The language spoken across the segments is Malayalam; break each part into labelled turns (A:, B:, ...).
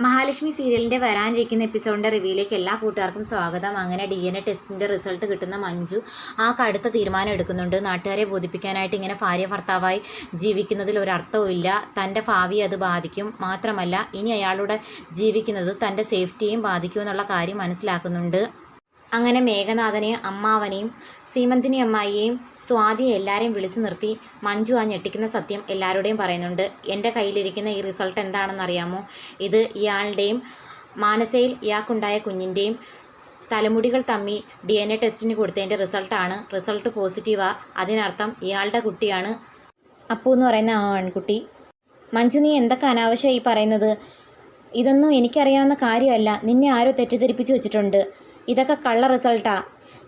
A: മഹാലക്ഷ്മി സീരിയലിന്റെ വരാനിരിക്കുന്ന എപ്പിസോഡിന്റെ റിവ്യൂയിലേക്ക് എല്ലാ കൂട്ടുകാർക്കും സ്വാഗതം. അങ്ങനെ ഡി എൻ എ ടെസ്റ്റിന്റെ റിസൾട്ട് കിട്ടുന്ന മഞ്ജു ആ കടുത്ത തീരുമാനം എടുക്കുന്നുണ്ട്. നാട്ടുകാരെ ബോധിപ്പിക്കാനായിട്ട് ഇങ്ങനെ ഭാര്യ ഭർത്താവായി ജീവിക്കുന്നതിൽ ഒരർത്ഥവും ഇല്ല. തന്റെ ഭാവി അത് ബാധിക്കും. മാത്രമല്ല ഇനി അയാളുടെ ജീവിക്കുന്നത് തന്റെ സേഫ്റ്റിയും ബാധിക്കുമെന്നുള്ള കാര്യം മനസ്സിലാക്കുന്നുണ്ട്. അങ്ങനെ മേഘനാഥനെയും അമ്മാവനെയും സീമന്തിനി അമ്മായിയെയും സ്വാതിയെ എല്ലാവരെയും വിളിച്ചു നിർത്തി മഞ്ജു ആ ഞെട്ടിക്കുന്ന സത്യം എല്ലാവരുടെയും പറയുന്നുണ്ട്. എന്റെ കയ്യിലിരിക്കുന്ന ഈ റിസൾട്ട് എന്താണെന്നറിയാമോ? ഇത് ഇയാളുടെയും മാനസയിൽ ഇയാൾക്കുണ്ടായ കുഞ്ഞിന്റെയും തലമുടികൾ തമ്മി ഡി എൻ എ ടെസ്റ്റിന് കൊടുത്തതിന്റെ റിസൾട്ടാണ്. റിസൾട്ട് പോസിറ്റീവാണ് അതിനർത്ഥം ഇയാളുടെ കുട്ടിയാണ് അപ്പു എന്ന് പറയുന്ന ആ ആൺകുട്ടി. മഞ്ജു നീ എന്തൊക്കെ അനാവശ്യമായി പറയുന്നത്? ഇതൊന്നും എനിക്കറിയാവുന്ന കാര്യമല്ല. നിന്നെ ആരോ തെറ്റിദ്ധരിപ്പിച്ചു വെച്ചിട്ടുണ്ട്. ഇതൊക്കെ കള്ള റിസൾട്ടാ.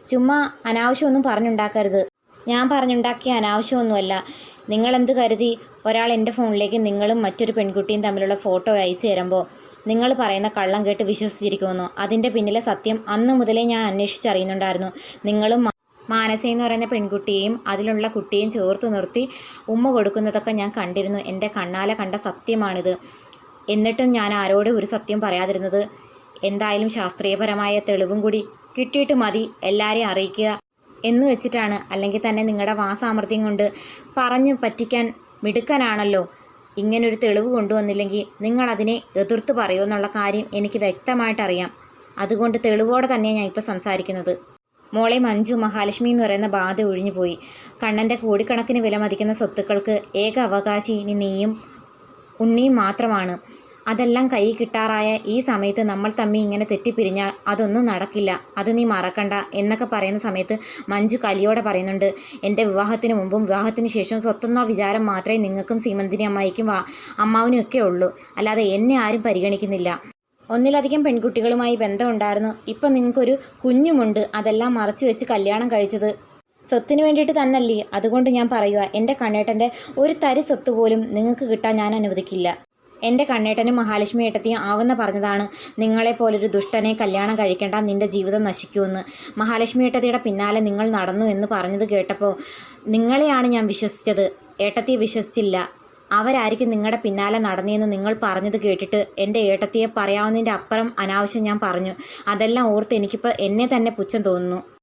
A: ചുമ്മാ അനാവശ്യമൊന്നും പറഞ്ഞുണ്ടാക്കരുത്. ഞാൻ പറഞ്ഞുണ്ടാക്കിയ അനാവശ്യമൊന്നുമല്ല. നിങ്ങളെന്ത് കരുതി? ഒരാൾ എന്റെ ഫോണിലേക്ക് നിങ്ങളും മറ്റൊരു പെൺകുട്ടിയും തമ്മിലുള്ള ഫോട്ടോ അയച്ചു തരുമ്പോൾ നിങ്ങൾ പറയുന്ന കള്ളം കേട്ട് വിശ്വസിച്ചിരിക്കുമെന്നോ? അതിന്റെ പിന്നിലെ സത്യം അന്ന് മുതലേ ഞാൻ അന്വേഷിച്ചറിയുന്നുണ്ടായിരുന്നു. നിങ്ങളും മാനസ പറയുന്ന പെൺകുട്ടിയെയും അതിലുള്ള കുട്ടിയെയും ചേർത്ത് നിർത്തി ഉമ്മ കൊടുക്കുന്നതൊക്കെ ഞാൻ കണ്ടിരുന്നു. എന്റെ കണ്ണാലെ കണ്ട സത്യമാണിത്. എന്നിട്ടും ഞാൻ ആരോടും ഒരു സത്യം പറയാതിരുന്നത്. എന്തായാലും ശാസ്ത്രീയപരമായ തെളിവും കൂടി കിട്ടിയിട്ട് മതി എല്ലാവരെയും അറിയിക്കുക എന്ന് വെച്ചിട്ടാണ്. അല്ലെങ്കിൽ തന്നെ നിങ്ങളുടെ വാസാമർഥ്യം കൊണ്ട് പറഞ്ഞു പറ്റിക്കാൻ മിടുക്കനാണല്ലോ. ഇങ്ങനൊരു തെളിവ് കൊണ്ടുവന്നില്ലെങ്കിൽ നിങ്ങളതിനെ എതിർത്ത് പറയുമെന്നുള്ള കാര്യം എനിക്ക് വ്യക്തമായിട്ടറിയാം അതുകൊണ്ട് തെളിവോടെ തന്നെയാണ് ഞാൻ ഇപ്പോൾ സംസാരിക്കുന്നത്. മോളെ മഞ്ജു മഹാലക്ഷ്മി എന്ന് പറയുന്ന ബാധ ഒഴിഞ്ഞുപോയി കണ്ണന്റെ കോടിക്കണക്കിന് വില മതിക്കുന്ന സ്വത്തുക്കൾക്ക് ഏക അവകാശി ഇനി നീയും ഉണ്ണിയും മാത്രമാണ്. അതെല്ലാം കൈ കിട്ടാറായ ഈ സമയത്ത് നമ്മൾ തമ്മി ഇങ്ങനെ തെറ്റിപ്പിരിഞ്ഞാൽ അതൊന്നും നടക്കില്ല. അത് നീ മറക്കണ്ട എന്നൊക്കെ പറയുന്ന സമയത്ത് മഞ്ജു കലിയോടെ പറയുന്നുണ്ട് എന്റെ വിവാഹത്തിന് മുമ്പും വിവാഹത്തിന് ശേഷവും സ്വത്തെന്ന വിചാരം മാത്രമേ നിങ്ങൾക്കും സീമന്തിനി അമ്മായിക്കും അമ്മാവനും ഒക്കെ ഉള്ളൂ. അല്ലാതെ എന്നെ ആരും പരിഗണിക്കുന്നില്ല. ഒന്നിലധികം പെൺകുട്ടികളുമായി ബന്ധമുണ്ടായിരുന്നു. ഇപ്പം നിങ്ങൾക്കൊരു കുഞ്ഞുമുണ്ട്. അതെല്ലാം മറച്ചു വെച്ച് കല്യാണം കഴിച്ചത് സ്വത്തിന് വേണ്ടിയിട്ട് തന്നല്ലേ? അതുകൊണ്ട് ഞാൻ പറയുക എന്റെ കണ്ണേട്ടന്റെ ഒരു തരി സ്വത്ത് പോലും നിങ്ങൾക്ക് കിട്ടാൻ ഞാൻ അനുവദിക്കില്ല. എന്റെ കണ്ണേട്ടനും മഹാലക്ഷ്മി ഏട്ടത്തിയും ആവുന്ന പറഞ്ഞതാണ് നിങ്ങളെപ്പോലൊരു ദുഷ്ടനെ കല്യാണം കഴിക്കേണ്ട നിന്റെ ജീവിതം നശിക്കുമെന്ന്. മഹാലക്ഷ്മി ഏട്ടത്തിയുടെ പിന്നാലെ നിങ്ങൾ നടന്നു എന്ന് പറഞ്ഞത് കേട്ടപ്പോൾ നിങ്ങളെയാണ് ഞാൻ വിശ്വസിച്ചത്. ഏട്ടത്തിയെ വിശ്വസിച്ചില്ല. അവരായിരിക്കും നിങ്ങളുടെ പിന്നാലെ നടന്നതെന്ന് നിങ്ങൾ പറഞ്ഞത് കേട്ടിട്ട് എന്റെ ഏട്ടത്തിയെ പറയാവുന്നതിന്റെ അപ്പുറം അനാവശ്യം ഞാൻ പറഞ്ഞു. അതെല്ലാം ഓർത്ത് എനിക്കിപ്പോൾ എന്നെ തന്നെ പുച്ഛം തോന്നുന്നു.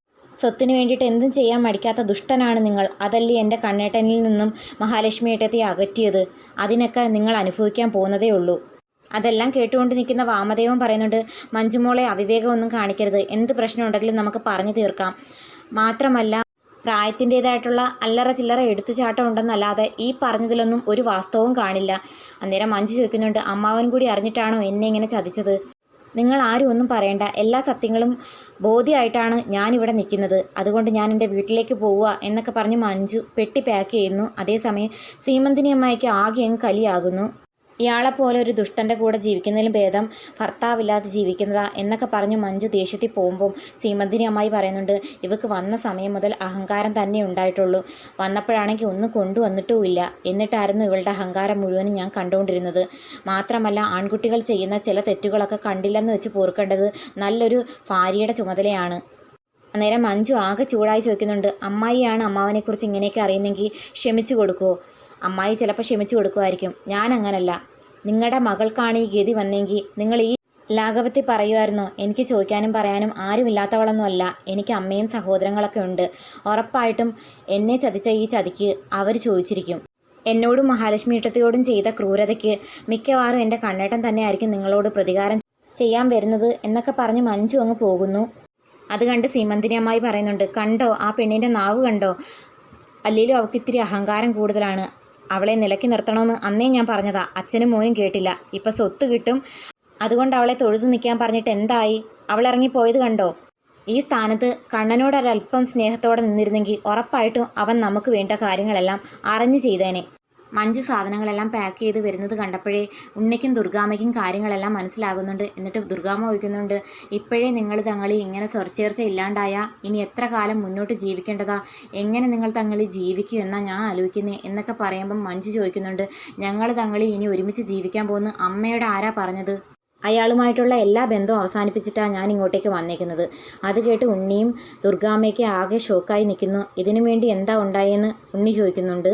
A: സ്വത്തിന് വേണ്ടിയിട്ട് എന്തും ചെയ്യാൻ മടിക്കാത്ത ദുഷ്ടനാണ് നിങ്ങൾ. അതല്ലേ എന്റെ കണ്ണേട്ടനിൽ നിന്നും മഹാലക്ഷ്മി ഏട്ടത്തെ അകറ്റിയത്? അതിനൊക്കെ നിങ്ങൾ അനുഭവിക്കാൻ പോകുന്നതേ ഉള്ളൂ. അതെല്ലാം കേട്ടുകൊണ്ട് നിൽക്കുന്ന വാമദേവൻ പറയുന്നുണ്ട് മഞ്ജുമോളെ അവിവേകമൊന്നും കാണിക്കരുത്. എന്ത് പ്രശ്നമുണ്ടെങ്കിലും നമുക്ക് പറഞ്ഞു തീർക്കാം. മാത്രമല്ല പ്രായത്തിന്റേതായിട്ടുള്ള അല്ലറ ചില്ലറ എടുത്തുചാട്ടം ഉണ്ടെന്നല്ലാതെ ഈ പറഞ്ഞതിലൊന്നും ഒരു വാസ്തവവും കാണില്ല. അന്നേരം മഞ്ജു ചോദിക്കുന്നുണ്ട് അമ്മാവൻ കൂടി അറിഞ്ഞിട്ടാണോ എന്നെ ഇങ്ങനെ ചതിച്ചത്? നിങ്ങൾ ആരും ഒന്നും പറയണ്ട. എല്ലാ സത്യങ്ങളും ബോധ്യമായിട്ടാണ് ഞാനിവിടെ നിൽക്കുന്നത്. അതുകൊണ്ട് ഞാൻ എന്റെ വീട്ടിലേക്ക് പോവുക എന്നൊക്കെ പറഞ്ഞ് മഞ്ജു പെട്ടി പാക്ക് ചെയ്യുന്നു. അതേസമയം സീമന്തിനി അമ്മായിക്ക് ആകെ അങ്ങ് കലിയാകുന്നു. ഇയാളെപ്പോലെ ഒരു ദുഷ്ടന്റെ കൂടെ ജീവിക്കുന്നതിലും ഭേദം ഭർത്താവില്ലാതെ ജീവിക്കുന്നതാ എന്നൊക്കെ പറഞ്ഞ് മഞ്ജു ദേഷ്യത്തിൽ പോകുമ്പോൾ സീമന്തിനി അമ്മായി പറയുന്നുണ്ട് ഇവക്ക് വന്ന സമയം മുതൽ അഹങ്കാരം തന്നെ ഉണ്ടായിട്ടുള്ളൂ. വന്നപ്പോഴാണെങ്കിൽ ഒന്നും കൊണ്ടുവന്നിട്ടുമില്ല. എന്നിട്ടായിരുന്നു ഇവളുടെ അഹങ്കാരം മുഴുവനും ഞാൻ കണ്ടുകൊണ്ടിരുന്നത്. മാത്രമല്ല ആൺകുട്ടികൾ ചെയ്യുന്ന ചില തെറ്റുകളൊക്കെ കണ്ടില്ലെന്ന് വെച്ച് പോർക്കേണ്ടത് നല്ലൊരു ഭാര്യയുടെ ചുമതലയാണ്. അന്നേരം മഞ്ജു ആകെ ചൂടായി ചോദിക്കുന്നുണ്ട് അമ്മായിയാണ് അമ്മാവനെക്കുറിച്ച് ഇങ്ങനെയൊക്കെ അറിയുന്നെങ്കിൽ ക്ഷമിച്ചു കൊടുക്കുമോ അമ്മായി ചിലപ്പോൾ ക്ഷമിച്ചു കൊടുക്കുമായിരിക്കും. ഞാൻ അങ്ങനല്ല. നിങ്ങളുടെ മകൾക്കാണ് ഈ ഗതി വന്നെങ്കിൽ നിങ്ങൾ ഈ ലാഘവത്തിൽ പറയുമായിരുന്നോ എനിക്ക് ചോദിക്കാനും പറയാനും ആരുമില്ലാത്തവളൊന്നുമല്ല എനിക്ക് അമ്മയും സഹോദരങ്ങളൊക്കെ ഉണ്ട്. ഉറപ്പായിട്ടും എന്നെ ചതിച്ച ഈ ചതിക്ക് അവർ ചോദിച്ചിരിക്കും. എന്നോടും മഹാലക്ഷ്മി ഇട്ടത്തിയോടും ചെയ്ത ക്രൂരതയ്ക്ക് മിക്കവാറും എന്റെ കണ്ണേട്ടൻ തന്നെയായിരിക്കും നിങ്ങളോട് പ്രതികാരം ചെയ്യാൻ വരുന്നത് എന്നൊക്കെ പറഞ്ഞ് മഞ്ജു അങ്ങ് പോകുന്നു. അത് കണ്ട് സീമന്തിനി അമ്മായി പറയുന്നുണ്ട് കണ്ടോ? ആ പെണ്ണിന്റെ നാവ് കണ്ടോ? അല്ലെങ്കിലും അവൾക്ക് ഇത്തിരി അഹങ്കാരം കൂടുതലാണ്. അവളെ നിലയ്ക്ക് നിർത്തണമെന്ന് അന്നേ ഞാൻ പറഞ്ഞതാ. അച്ഛനും മോനും കേട്ടില്ല. ഇപ്പം സ്വത്ത് കിട്ടും. അതുകൊണ്ട് അവളെ തൊഴുതു നിൽക്കാൻ പറഞ്ഞിട്ട് എന്തായി? അവൾ ഇറങ്ങിപ്പോയത് കണ്ടോ? ഈ സ്ഥാനത്ത് കണ്ണനോടൊരൽപ്പം സ്നേഹത്തോടെ നിന്നിരുന്നെങ്കിൽ ഉറപ്പായിട്ടും അവൻ നമുക്ക് വേണ്ട കാര്യങ്ങളെല്ലാം അറിഞ്ഞു ചെയ്തേനെ. മഞ്ജു സാധനങ്ങളെല്ലാം പാക്ക് ചെയ്ത് വരുന്നത് കണ്ടപ്പോഴേ ഉണ്ണിക്കും ദുർഗാമയ്ക്കും കാര്യങ്ങളെല്ലാം മനസ്സിലാകുന്നുണ്ട്. എന്നിട്ട് ദുർഗാമ ചോദിക്കുന്നുണ്ട് ഇപ്പോഴേ നിങ്ങൾ തങ്ങളി ഇങ്ങനെ സ്വരച്ചേർച്ച ഇല്ലാണ്ടായ ഇനി എത്ര കാലം മുന്നോട്ട് ജീവിക്കേണ്ടതാ? എങ്ങനെ നിങ്ങൾ തങ്ങളി ജീവിക്കൂ എന്നാ ഞാൻ ആലോചിക്കുന്നേ? എന്നൊക്കെ പറയുമ്പം മഞ്ജു ചോദിക്കുന്നുണ്ട് ഞങ്ങൾ തങ്ങളി ഇനി ഒരുമിച്ച് ജീവിക്കാൻ പോകുന്ന അമ്മയുടെ ആരാ പറഞ്ഞത്? അയാളുമായിട്ടുള്ള എല്ലാ ബന്ധവും അവസാനിപ്പിച്ചിട്ടാണ് ഞാൻ ഇങ്ങോട്ടേക്ക് വന്നേക്കുന്നത്. അത് കേട്ട് ഉണ്ണിയും ദുർഗാമ്മയ്ക്ക് ആകെ ഷോക്കായി നിൽക്കുന്നു. ഇതിനു വേണ്ടി എന്താ ഉണ്ടായെന്ന്? ഉണ്ണി ചോദിക്കുന്നുണ്ട്.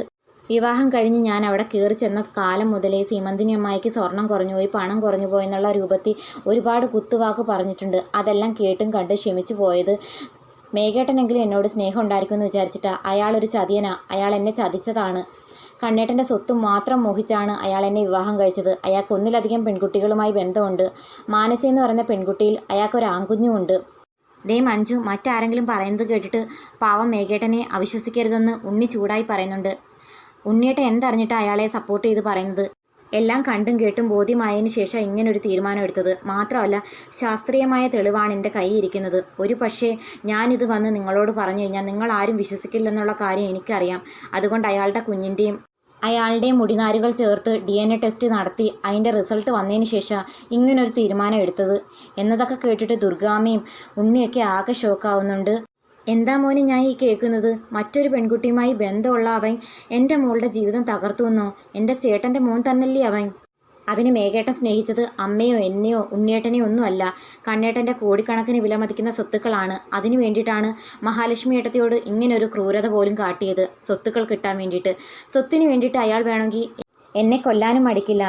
A: വിവാഹം കഴിഞ്ഞ് ഞാൻ അവിടെ കയറി ചെന്ന കാലം മുതലേ സീമന്തിനി അമ്മായിക്ക് സ്വർണം കുറഞ്ഞു പോയി പണം കുറഞ്ഞു പോയി എന്നുള്ള രൂപത്തിൽ ഒരുപാട് കുത്തുവാക്ക് പറഞ്ഞിട്ടുണ്ട്. അതെല്ലാം കേട്ടും കണ്ട് ക്ഷമിച്ചു പോയത് മേഘേട്ടനെങ്കിലും എന്നോട് സ്നേഹം ഉണ്ടായിരിക്കുമെന്ന് വിചാരിച്ചിട്ടാ. അയാളൊരു ചതിയനാ. അയാൾ എന്നെ ചതിച്ചതാണ്. കണ്ണേട്ടന്റെ സ്വത്ത് മാത്രം മോഹിച്ചാണ് അയാൾ എന്നെ വിവാഹം കഴിച്ചത്. അയാൾക്ക് ഒന്നിലധികം പെൺകുട്ടികളുമായി ബന്ധമുണ്ട്. മാനസി എന്ന് പറയുന്ന പെൺകുട്ടിയിൽ അയാൾക്കൊരു ആൺകുഞ്ഞുമുണ്ട് ദേ മഞ്ജു മറ്റാരെങ്കിലും പറയുന്നത് കേട്ടിട്ട് പാവം മേഘേട്ടനെ അവിശ്വസിക്കരുതെന്ന് ഉണ്ണി ചൂടായി പറയുന്നുണ്ട്. ഉണ്ണിയേട്ടൻ എന്തറിഞ്ഞിട്ട് അയാളെ സപ്പോർട്ട് ചെയ്ത് പറയുന്നത്? എല്ലാം കണ്ടും കേട്ടും ബോധ്യമായതിന് ശേഷം ഇങ്ങനൊരു തീരുമാനം എടുത്തത്. മാത്രമല്ല ശാസ്ത്രീയമായ തെളിവാണ് എന്റെ കയ്യിരിക്കുന്നത് ഒരു പക്ഷേ ഞാനിത് വന്ന് നിങ്ങളോട് പറഞ്ഞു കഴിഞ്ഞാൽ നിങ്ങൾ ആരും വിശ്വസിക്കില്ലെന്നുള്ള കാര്യം എനിക്കറിയാം. അതുകൊണ്ട് അയാളുടെ കുഞ്ഞിന്റെയും അയാളുടെ മുടിനാരുകൾ ചേർത്ത് ഡി എൻ എ ടെസ്റ്റ് നടത്തി അതിന്റെ റിസൾട്ട് വന്നതിന് ശേഷം ഇങ്ങനൊരു തീരുമാനം എടുത്തത്. എന്നതൊക്കെ കേട്ടിട്ട് ദുർഗാമയും ഉണ്ണിയൊക്കെ ആകെ ഷോക്കാവുന്നുണ്ട് എന്താ മോനെ ഞാൻ ഈ കേൾക്കുന്നത്? മറ്റൊരു പെൺകുട്ടിയുമായി ബന്ധമുള്ള അവൻ എന്റെ മോളുടെ ജീവിതം തകർത്തു എന്നോ? എന്റെ ചേട്ടന്റെ മോൻ തന്നല്ലേ അവൻ? അതിന് മേഘേട്ടൻ സ്നേഹിച്ചത് അമ്മയോ എന്നെയോ ഉണ്ണിയേട്ടനെയോ ഒന്നുമല്ല. കണ്ണേട്ടന്റെ കോടിക്കണക്കിന് വിലമതിക്കുന്ന സ്വത്തുക്കളാണ്. അതിനു വേണ്ടിയിട്ടാണ് മഹാലക്ഷ്മി ഏട്ടത്തിയോട് ഇങ്ങനൊരു ക്രൂരത പോലും കാട്ടിയത് സ്വത്തുക്കൾ കിട്ടാൻ വേണ്ടിയിട്ട്. സ്വത്തിന് വേണ്ടിയിട്ട് അയാൾ വേണമെങ്കിൽ എന്നെ കൊല്ലാനും മടിക്കില്ല.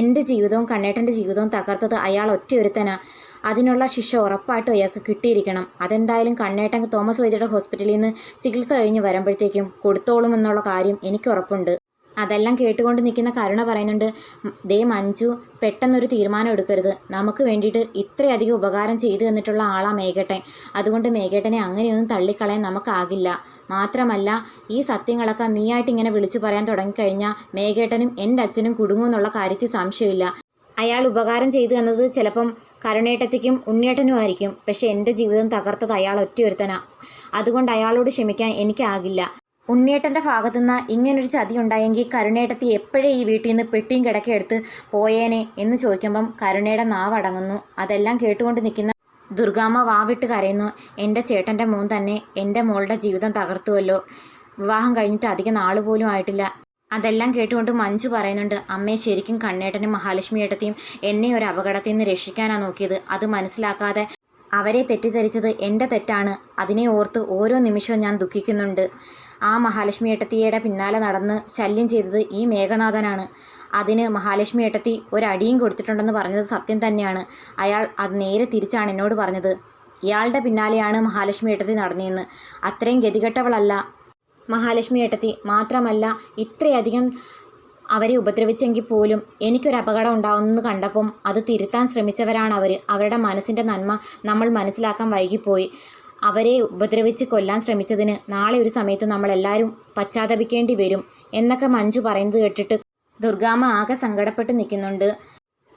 A: എന്റെ ജീവിതവും കണ്ണേട്ടന്റെ ജീവിതവും തകർത്തത് അയാൾ ഒറ്റയൊരുത്തനാ. അതിനുള്ള ശിക്ഷ ഉറപ്പായിട്ടും അയാൾക്ക് കിട്ടിയിരിക്കണം. അതെന്തായാലും കണ്ണേട്ടൻ തോമസ് വൈദ്യരുടെ ഹോസ്പിറ്റലിൽ നിന്ന് ചികിത്സ കഴിഞ്ഞ് വരുമ്പോഴത്തേക്കും കൊടുത്തോളുമെന്നുള്ള കാര്യം എനിക്ക് ഉറപ്പുണ്ട്. അതെല്ലാം കേട്ടുകൊണ്ട് നിൽക്കുന്ന കരുണ പറയുന്നുണ്ട് ദേ മഞ്ജു പെട്ടെന്നൊരു തീരുമാനം എടുക്കരുത്. നമുക്ക് വേണ്ടിയിട്ട് ഇത്രയധികം ഉപകാരം ചെയ്തു തന്നിട്ടുള്ള ആളാ മേഘട്ടൻ. അതുകൊണ്ട് മേഘട്ടനെ അങ്ങനെയൊന്നും തള്ളിക്കളയാൻ നമുക്കാകില്ല. മാത്രമല്ല ഈ സത്യങ്ങളൊക്കെ നീയായിട്ട് ഇങ്ങനെ വിളിച്ചു പറയാൻ തുടങ്ങിക്കഴിഞ്ഞാൽ മേഘേട്ടനും എന്റെ അച്ഛനും കുടുങ്ങുമെന്നുള്ള കാര്യത്തിൽ സംശയമില്ല. അയാൾ ഉപകാരം ചെയ്തു തന്നത് ചിലപ്പം കരുണേട്ടത്തിക്കും ഉണ്ണിയേട്ടനും ആയിരിക്കും. പക്ഷേ എന്റെ ജീവിതം തകർത്തത് അയാൾ ഒറ്റയൊരുത്തനാ. അതുകൊണ്ട് അയാളോട് ക്ഷമിക്കാൻ എനിക്കാകില്ല. ഉണ്ണിയേട്ടന്റെ ഭാഗത്തുനിന്ന് ഇങ്ങനൊരു ചതി ഉണ്ടായെങ്കിൽ കരുണേട്ടത്തി എപ്പോഴേ ഈ വീട്ടിൽ നിന്ന് പെട്ടിയും കിടക്കെടുത്ത് പോയേനെ എന്ന് ചോദിക്കുമ്പം കരുണയുടെ നാവടങ്ങുന്നു. അതെല്ലാം കേട്ടുകൊണ്ട് നിൽക്കുന്ന ദുർഗാമ്മ വാവിട്ട് കരയുന്നു. എന്റെ ചേട്ടന്റെ മോൻ തന്നെ എന്റെ മോളുടെ ജീവിതം തകർത്തുവല്ലോ. വിവാഹം കഴിഞ്ഞിട്ട് അധികം നാൾ പോലും ആയിട്ടില്ല. അതെല്ലാം കേട്ടുകൊണ്ട് മഞ്ജു പറയുന്നുണ്ട് അമ്മയെ ശരിക്കും കണ്ണേട്ടനും മഹാലക്ഷ്മി ഏട്ടത്തെയും എന്നെ ഒരു അപകടത്തിൽ നിന്ന് രക്ഷിക്കാനാണ് നോക്കിയത്. അത് മനസ്സിലാക്കാതെ അവരെ തെറ്റിദ്ധരിച്ചത് എന്റെ തെറ്റാണ്. അതിനെ ഓർത്ത് ഓരോ നിമിഷവും ഞാൻ ദുഃഖിക്കുന്നുണ്ട്. ആ മഹാലക്ഷ്മി ഏട്ടത്തിയുടെ പിന്നാലെ നടന്ന് ശല്യം ചെയ്തത് ഈ മേഘനാഥനാണ്. അതിന് മഹാലക്ഷ്മി ഏട്ടത്തി ഒരടിയും കൊടുത്തിട്ടുണ്ടെന്ന് പറഞ്ഞത് സത്യം തന്നെയാണ്. അയാൾ അത് നേരെ തിരിച്ചാണ് എന്നോട് പറഞ്ഞത്. ഇയാളുടെ പിന്നാലെയാണ് മഹാലക്ഷ്മി ഏട്ടത്തി നടന്നതെന്ന് അത്രയും ഗതികെട്ടവളല്ല. മഹാലക്ഷ്മി ഏട്ടത്തി മാത്രമല്ല ഇത്രയധികം അവരെ ഉപദ്രവിച്ചെങ്കിൽ പോലും എനിക്കൊരു അപകടം ഉണ്ടാവുമെന്ന് കണ്ടപ്പം അത് തിരുത്താൻ ശ്രമിച്ചവരാണ് അവർ അവരുടെ മനസ്സിന്റെ നന്മ നമ്മൾ മനസ്സിലാക്കാൻ വൈകിപ്പോയി. അവരെ ഉപദ്രവിച്ച് കൊല്ലാൻ ശ്രമിച്ചതിന് നാളെ ഒരു സമയത്ത് നമ്മളെല്ലാവരും പശ്ചാത്തപിക്കേണ്ടി വരും എന്നൊക്കെ മഞ്ജു പറയുന്നത് കേട്ടിട്ട് ദുർഗാമ്മ ആകെ സങ്കടപ്പെട്ട് നിൽക്കുന്നുണ്ട്.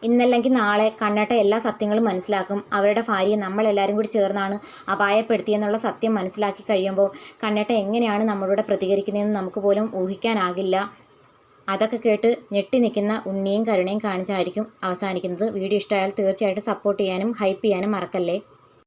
A: ഇന്നല്ലെങ്കിൽ നാളെ കണ്ണട്ട എല്ലാ സത്യങ്ങളും മനസ്സിലാക്കും. അവരുടെ ഭാര്യയെ നമ്മളെല്ലാവരും കൂടി ചേർന്നാണ് അപായപ്പെടുത്തിയെന്നുള്ള സത്യം മനസ്സിലാക്കി കഴിയുമ്പോൾ കണ്ണട്ട എങ്ങനെയാണ് നമ്മളോട് പ്രതികരിക്കുന്നതെന്ന് നമുക്ക് പോലും ഊഹിക്കാനാകില്ല. അതൊക്കെ കേട്ട് ഞെട്ടി നിൽക്കുന്ന ഉണ്ണിയും കരുണയും കാണിച്ചായിരിക്കും അവസാനിക്കുന്നത്. വീഡിയോ ഇഷ്ടമായാൽ തീർച്ചയായിട്ടും സപ്പോർട്ട് ചെയ്യാനും ഹൈപ്പ് ചെയ്യാനും മറക്കല്ലേ?